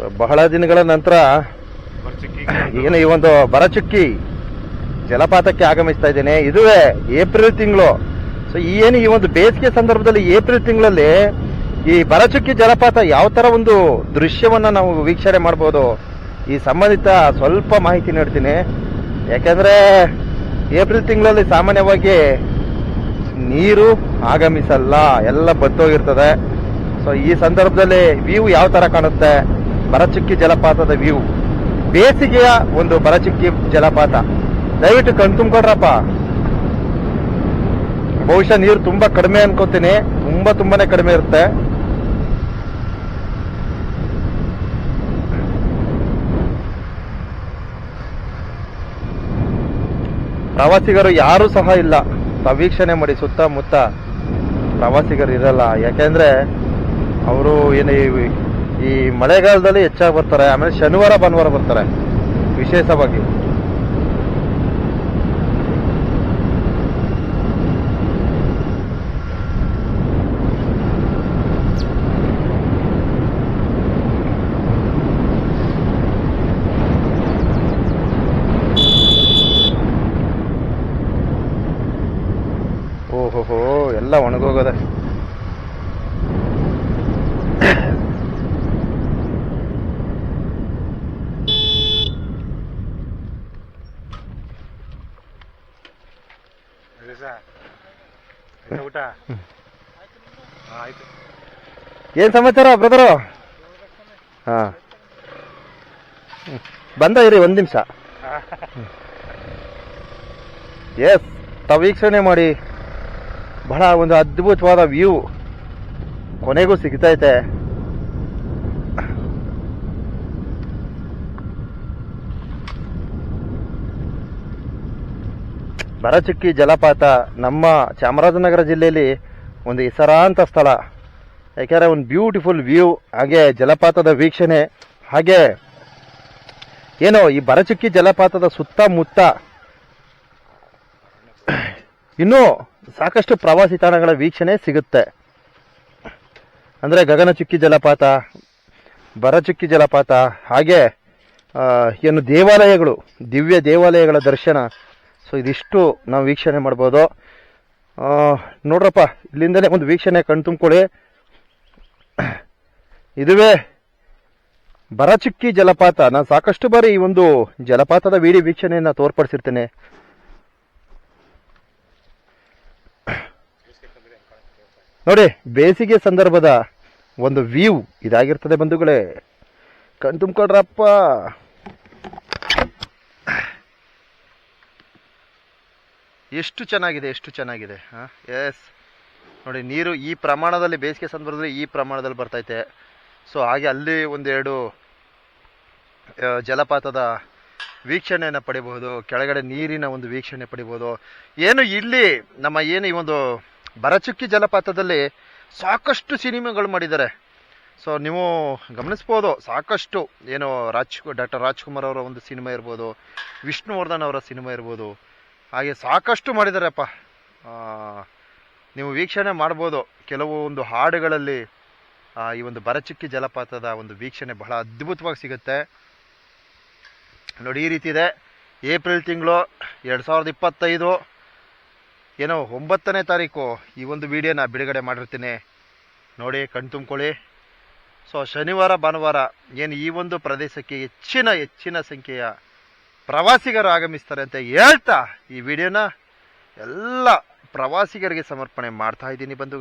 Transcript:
So ಬಹಳ ದಿನಗಳ ನಂತರ ಏನು ಈ ಒಂದು ಬರಚುಕ್ಕಿ ಜಲಪಾತಕ್ಕೆ ಆಗಮಿಸ್ತಾ ಇದ್ದೇನೆ. ಇದುವೇ ಏಪ್ರಿಲ್ ತಿಂಗಳು. ಸೊ ಏನು ಈ ಒಂದು ಬೇಸಿಗೆ ಸಂದರ್ಭದಲ್ಲಿ ಏಪ್ರಿಲ್ ತಿಂಗಳಲ್ಲಿ ಈ ಬರಚುಕ್ಕಿ ಜಲಪಾತ ಯಾವ ತರ ಒಂದು ದೃಶ್ಯವನ್ನ ನಾವು ವೀಕ್ಷಣೆ ಮಾಡಬಹುದು ಈ ಸಂಬಂಧಿತ ಸ್ವಲ್ಪ ಮಾಹಿತಿ ನೀಡ್ತೀನಿ. ಯಾಕಂದ್ರೆ ಏಪ್ರಿಲ್ ತಿಂಗಳಲ್ಲಿ ಸಾಮಾನ್ಯವಾಗಿ ನೀರು ಆಗಮಿಸಲ್ಲ, ಎಲ್ಲ ಬತ್ತೋಗಿರ್ತದೆ. ಸೊ ಈ ಸಂದರ್ಭದಲ್ಲಿ ವ್ಯೂ ಯಾವ ತರ ಕಾಣುತ್ತೆ? ಬರಚುಕ್ಕಿ ಜಲಪಾತದ ವ್ಯೂ. ಬೇಸಿಗೆಯ ಒಂದು ಬರಚುಕ್ಕಿ ಜಲಪಾತ. ದಯವಿಟ್ಟು ಕಣ್ ತುಂಬ್ಕೊಡ್ರಪ್ಪ. ಬಹುಶಃ ನೀರು ತುಂಬಾ ಕಡಿಮೆ ಅನ್ಕೋತೀನಿ. ತುಂಬಾ ತುಂಬಾನೇ ಕಡಿಮೆ ಇರುತ್ತೆ. ಪ್ರವಾಸಿಗರು ಯಾರು ಸಹ ಇಲ್ಲ. ವೀಕ್ಷಣೆ ಮಾಡಿ ಸುತ್ತಮುತ್ತ ಪ್ರವಾಸಿಗರು ಇರಲ್ಲ. ಯಾಕೆಂದ್ರೆ, ಅವರು ಏನು ಈ- ಮಳೆಗಾಲದಲ್ಲಿ ಹೆಚ್ಚಾಗಿ ಬರ್ತಾರೆ ಆಮೇಲೆ ಶನಿವಾರ ಭಾನುವಾರ ಬರ್ತಾರೆ ವಿಶೇಷವಾಗಿ. ಓಹೋಹೋ ಎಲ್ಲ ಒಣಗೋಗದೆ. ಊಟ? ಏನ್ ಸಮಾಚಾರ ಬ್ರದರು? ಹಾ. ಬಂದ ಇರಿ ಒಂದ್ ನಿಮಿಷ. ಎಸ್ ತಾವು ವೀಕ್ಷಣೆ ಮಾಡಿ. ಬಹಳ ಒಂದು ಅದ್ಭುತವಾದ ವ್ಯೂ ಕೊನೆಗೂ ಸಿಗ್ತೈತೆ ಬರಚುಕ್ಕಿ ಜಲಪಾತ ನಮ್ಮ ಚಾಮರಾಜನಗರ ಜಿಲ್ಲೆಯಲ್ಲಿ ಒಂದು ಹೆಸರಾಂತ ಸ್ಥಳ. ಯಾಕೆಂದರೆ ಒಂದು ಬ್ಯೂಟಿಫುಲ್ ವ್ಯೂ ಹಾಗೆ ಜಲಪಾತದ ವೀಕ್ಷಣೆ, ಹಾಗೆ ಏನೋ ಈ ಬರಚುಕ್ಕಿ ಜಲಪಾತದ ಸುತ್ತಮುತ್ತ ಇನ್ನೂ ಸಾಕಷ್ಟು ಪ್ರವಾಸಿ ತಾಣಗಳ ವೀಕ್ಷಣೆ ಸಿಗುತ್ತೆ. ಅಂದರೆ ಗಗನಚುಕ್ಕಿ ಜಲಪಾತ, ಬರಚುಕ್ಕಿ ಜಲಪಾತ, ಹಾಗೆ ಏನು ದೇವಾಲಯಗಳು, ದಿವ್ಯ ದೇವಾಲಯಗಳ ದರ್ಶನ ಸೊ ಇದಿಷ್ಟು ನಾವು ವೀಕ್ಷಣೆ ಮಾಡ್ಬೋದು. ನೋಡ್ರಪ್ಪ, ಇಲ್ಲಿಂದಲೇ ಒಂದು ವೀಕ್ಷಣೆ ಕಣ್ ತುಂಬಿಕೊಳ್ಳಿ. ಇದುವೇ ಬರಚುಕ್ಕಿ ಜಲಪಾತ. ನಾನು ಸಾಕಷ್ಟು ಬಾರಿ ಈ ಒಂದು ಜಲಪಾತದ ವಿಡಿಯೋ ವೀಕ್ಷಣೆಯನ್ನು ತೋರ್ಪಡಿಸಿರ್ತೇನೆ. ನೋಡಿ, ಬೇಸಿಗೆ ಸಂದರ್ಭದ ಒಂದು ವ್ಯೂ ಇದಾಗಿರ್ತದೆ ಬಂಧುಗಳೇ. ಕಣ್ ತುಂಬ್ಕೊಳ್ರಪ್ಪ. ಎಷ್ಟು ಚೆನ್ನಾಗಿದೆ ಎಷ್ಟು ಚೆನ್ನಾಗಿದೆ, ಹಾಂ? ಎಸ್ ನೋಡಿ, ನೀರು ಈ ಪ್ರಮಾಣದಲ್ಲಿ ಬೇಸಿಗೆ ಸಂದರ್ಭದಲ್ಲಿ ಈ ಪ್ರಮಾಣದಲ್ಲಿ ಬರ್ತೈತೆ. ಸೊ ಹಾಗೆ ಅಲ್ಲಿ ಒಂದೆರಡು ಜಲಪಾತದ ವೀಕ್ಷಣೆಯನ್ನು ಪಡಿಬಹುದು, ಕೆಳಗಡೆ ನೀರಿನ ಒಂದು ವೀಕ್ಷಣೆ ಪಡಿಬೋದು ಏನು ಇಲ್ಲಿ ನಮ್ಮ ಏನು ಈ ಒಂದು ಬರಚುಕ್ಕಿ ಜಲಪಾತದಲ್ಲಿ ಸಾಕಷ್ಟು ಸಿನಿಮಾಗಳು ಮಾಡಿದ್ದಾರೆ. ಸೊ ನೀವು ಗಮನಿಸ್ಬೋದು, ಸಾಕಷ್ಟು ಏನು ರಾಜ್ ಡಾಕ್ಟರ್ ರಾಜ್ಕುಮಾರ್ ಅವರ ಒಂದು ಸಿನಿಮಾ ಇರ್ಬೋದು, ವಿಷ್ಣುವರ್ಧನ್ ಅವರ ಸಿನಿಮಾ ಇರ್ಬೋದು ಹಾಗೆ ಸಾಕಷ್ಟು ಮಾಡಿದಾರೆಪ್ಪ. ನೀವು ವೀಕ್ಷಣೆ ಮಾಡ್ಬೋದು. ಕೆಲವು ಒಂದು ಹಾಡುಗಳಲ್ಲಿ ಈ ಒಂದು ಬರಚಿಕ್ಕಿ ಜಲಪಾತದ ಒಂದು ವೀಕ್ಷಣೆ ಬಹಳ ಅದ್ಭುತವಾಗಿ ಸಿಗುತ್ತೆ. ನೋಡಿ, ಈ ರೀತಿ ಇದೆ. ಏಪ್ರಿಲ್ ತಿಂಗಳು ಎರಡು ಸಾವಿರದ ಇಪ್ಪತ್ತೈದು. ಏನೋ ಒಂಬತ್ತನೇ ತಾರೀಕು ಈ ಒಂದು ವಿಡಿಯೋನ ಬಿಡುಗಡೆ ಮಾಡಿರ್ತೀನಿ. ನೋಡಿ, ಕಣ್ ತುಂಬ್ಕೊಳ್ಳಿ. ಸೊ ಶನಿವಾರ, ಭಾನುವಾರ ಏನು ಈ ಒಂದು ಪ್ರದೇಶಕ್ಕೆ ಹೆಚ್ಚಿನ ಹೆಚ್ಚಿನ ಸಂಖ್ಯೆಯ ಪ್ರವಾಸಿಗರು ಆಗಮಿಸ್ತಾರೆ ಅಂತ ಹೇಳ್ತಾ ಈ ವಿಡಿಯೋನ ಎಲ್ಲ ಪ್ರವಾಸಿಗರಿಗೆ ಸಮರ್ಪಣೆ ಮಾಡ್ತಾ ಇದ್ದೀನಿ ಬಂಧು